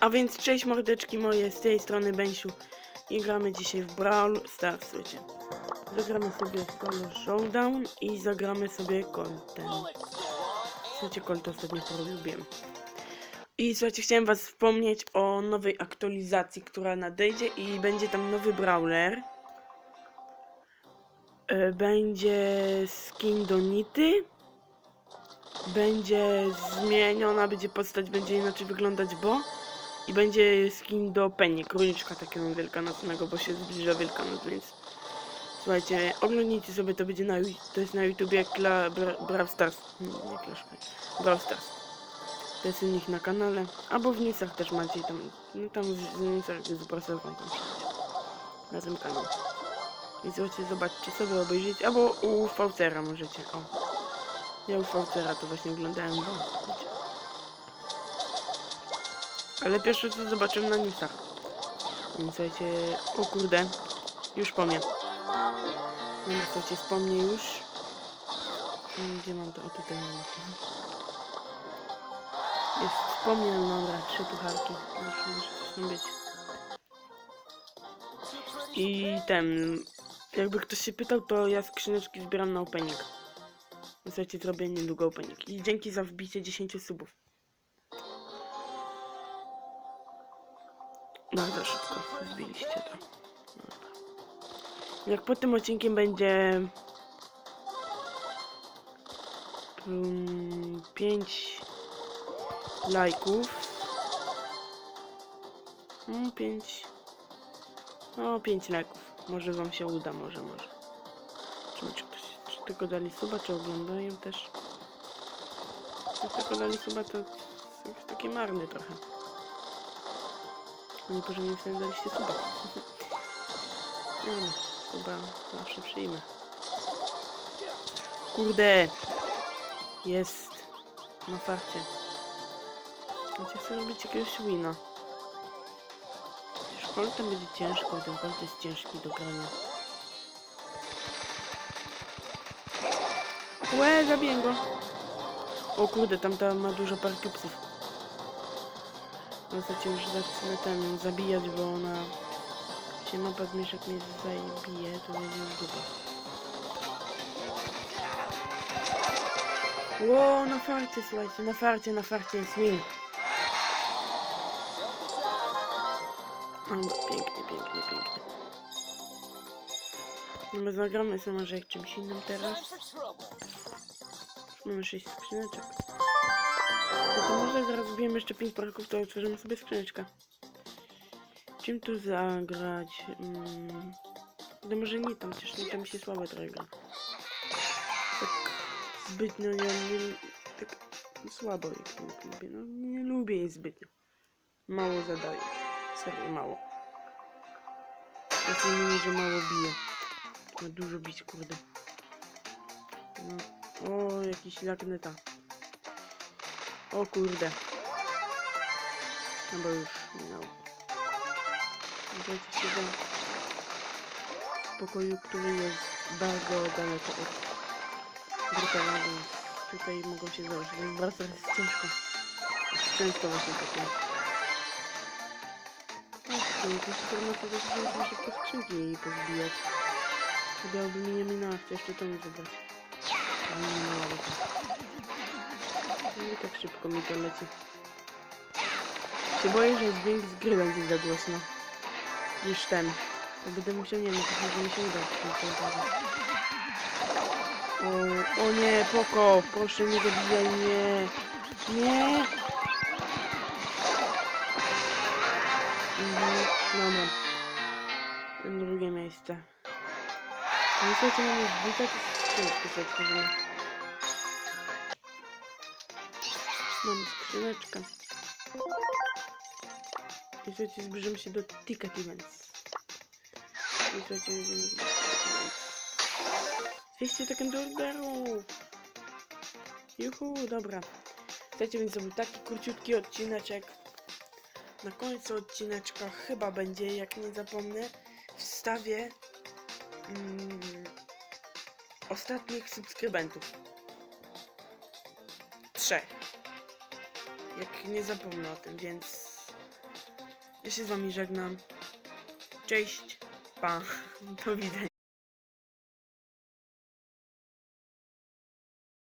A więc cześć mordeczki moje, z tej strony Bensiu i gramy dzisiaj w Brawl Stars, słuchajcie. Zagramy sobie solo showdown i zagramy sobie Coltem. Słuchajcie, Colt ostatnio polubiłem. I słuchajcie, chciałem was wspomnieć o nowej aktualizacji, która nadejdzie i będzie tam nowy Brawler. E, Będzie skin do Nity. Będzie zmieniona, będzie postać, będzie inaczej wyglądać, bo i będzie skin do Penny, króliczka takiego wielkanocnego, bo się zbliża Wielkanoc, więc słuchajcie, oglądnijcie sobie, to będzie na, to jest na YouTubie Kla, Bra, Brawl Stars, nie, nie Clash Brawl Stars. To jest u nich na kanale, albo w newsach też macie, tam, no tam w, newsach z Brasolką tam na tym kanale. Więc słuchajcie, zobaczcie sobie, obejrzyjcie, albo u Faucera możecie, o. Ja u Faucera to właśnie oglądałem, bo wiecie. Ale pierwsze co zobaczyłem na newsach. Słuchajcie, o kurde, już po mnie. No słuchajcie, po już. Mm, Gdzie mam to? O tutaj mam. Jest po mnie, no dobra, trzy pucharki. Muszę, muszę być. I ten, jakby ktoś się pytał, to ja skrzyneczki zbieram na opening. Słuchajcie, zrobię niedługo opening. I dzięki za wbicie 10 subów. Bardzo szybko zbiliście to. Dobra. Jak po tym odcinkiem będzie 5 lajków. 5 no 5 lajków. Może wam się uda, może, może. Czy, czy, ktoś, czy tylko dali suba, czy oglądają też? Jak tylko dali suba, to jest taki marny trochę. Nie że nie wtedy daliście suba. No, no, suba zawsze przyjmę. Kurde! Jest. Na farcie. Znaczy chcę robić jakiegoś wina. Szkoltem będzie ciężko, ten kolt jest ciężki do grania. Łe, zabiję go. O kurde, tamta ma dużo parkiupsów. No chcecie już zacznę ten zabijać, bo ona... Się mapa zmieszek mnie zabije, to będzie już dupa. Ło, na farcie, słuchajcie, na farcie, na farcie jest win. O, pięknie, pięknie, pięknie. No my zagramy sobie może jak czymś innym teraz. Mamy 6 skrzyneczek. No to może zaraz zbijemy jeszcze 5 paraków, to otworzymy sobie skrzyneczkę. Czym tu zagrać? Mm. No może nie tam, chociaż nie tam się słabo trochę. Tak zbytnio ja nie... Tak słabo jej nie lubię. No nie lubię jej zbytnio. Mało zadaje. Serio, mało. Ja nie że mało bije. Ma dużo bić, kurde. No. O, jakiś lagneta. O kurde. No bo już minął. Dajcie się do pokoju, który jest bardzo daleko od brutala, więc tutaj mogą się założyć. Więc wracać jest ciężko. Często właśnie takie. O, to jakieś informacje, że muszę szybko skrzynki jej pozbijać. Udałoby mi nie minęła, chcę jeszcze to mi wybrać. Nie. No i tak szybko mi to leci. Się boję, że dźwięk z gry będzie za głośno. Niż ten. To będę musiał, nie wiem, to mi się uda. O, o nie, poko, proszę nie zabijaj mnie. Nie. Mhm, dobra. Drugie miejsce. No i słuchajcie, mamy zbita, to skrzyneczkę sobie otworzymy. Mam skrzyneczkę. I słuchajcie, zbliżamy się do Ticket Events. I słuchajcie, będziemy... 200 sekund do orderu! Juhu, dobra. Słuchajcie, więc to był taki króciutki odcineczek. Na końcu odcineczka chyba będzie, jak nie zapomnę, wstawię mm, ostatnich subskrybentów. Trzech. Jak nie zapomnę o tym, więc Ja się z wami żegnam. Cześć. Pa. Do widzenia.